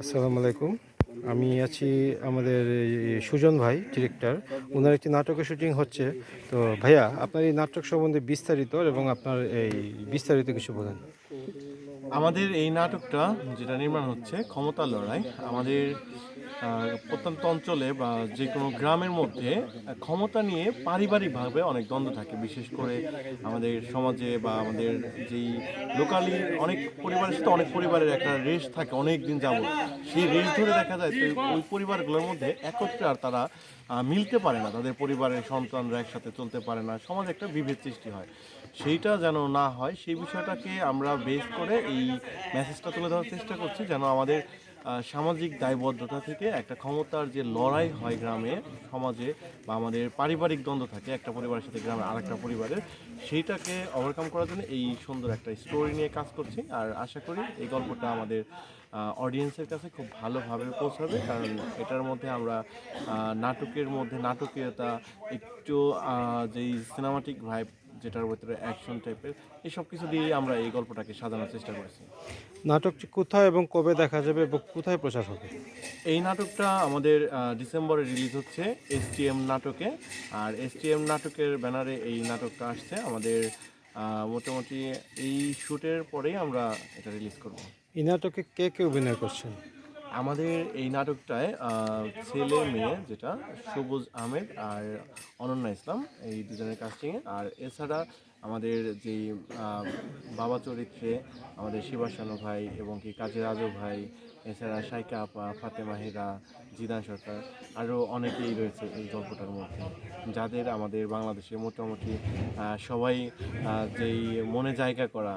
আসসালামু আলাইকুম। আমি আছি আমাদের সুজন ভাই ডিরেক্টর ওনার একটি নাটকের শুটিং হচ্ছে। তো ভাইয়া, আপনার এই নাটক সম্বন্ধে বিস্তারিত এবং আপনার এই বিস্তারিত কিছু বলেন। আমাদের এই নাটকটা যেটা নির্মাণ হচ্ছে ক্ষমতার লড়াই, আমাদের প্রত্যন্ত অঞ্চলে বা যে কোনো গ্রামের মধ্যে ক্ষমতা নিয়ে পারিবারিকভাবে অনেক দ্বন্দ্ব থাকে। বিশেষ করে আমাদের সমাজে বা আমাদের যেই লোকালি অনেক পরিবারের সাথে অনেক পরিবারের একটা রেস থাকে অনেক দিন যাবত সেই রেস ধরে দেখা যায় ওই পরিবারগুলোর মধ্যে একত্রে আর তারা মিলতে পারে না। তাদের পরিবারের সন্তানরা একসাথে চলতে পারে না। সমাজে একটা বিভেদ সৃষ্টি হয়। সেইটা যেন না হয়, সেই বিষয়টাকে আমরা বেস করে এই মেসেজটা তুলে ধরার চেষ্টা করছি যেন আমাদের সামাজিক দায়বদ্ধতা থেকে একটা ক্ষমতার যে লড়াই হয় গ্রামে, সমাজে বা আমাদের পারিবারিক দ্বন্দ্ব থাকে, একটা পরিবারের সাথে গ্রামের আরেকটা পরিবারের, সেইটাকে ওভারকাম করার জন্য এই সুন্দর একটা স্টোরি নিয়ে কাজ করছি। আর আশা করি এই গল্পটা আমাদের অডিয়েন্সের কাছে খুব ভালোভাবে পৌঁছাবে, কারণ এটার মধ্যে আমরা নাটকের মধ্যে নাটকীয়তা, একটু যেই সিনেমাটিক ভাইব যেটার ভিতরে অ্যাকশন টাইপের এই সব কিছু দিয়ে আমরা এই গল্পটাকে সাজানোর চেষ্টা করেছি। নাটকটি কোথায় এবং কবে দেখা যাবে এবং কোথায় প্রচার হবে এই নাটকটা আমাদের ডিসেম্বরে রিলিজ হচ্ছে এসটিএম নাটকে আর এসটিএম নাটকের ব্যানারে এই নাটকটা আসছে। আমাদের মোটামুটি এই শ্যুটের পরেই আমরা এটা রিলিজ করব। এই নাটকে কে কে অভিনয় করছেন? আমাদের এই নাটকটায় ছেলে মেয়ে যেটা, সবুজ আহমেদ আর অনন্যা ইসলাম, এই দুজনের কাস্টিংয়ে আর এছাড়া আমাদের যেই বাবা চরিত্রে আমাদের শিবাসানু ভাই এবং কি কাজী রাজু ভাই, এছাড়া সাইকা আপা, ফাতেমা হেরা জিদান সরকার আরও অনেকেই রয়েছে এই গল্পটার মধ্যে। যাদের আমাদের বাংলাদেশে মোটামুটি সবাই যেই মনে জায়গা করা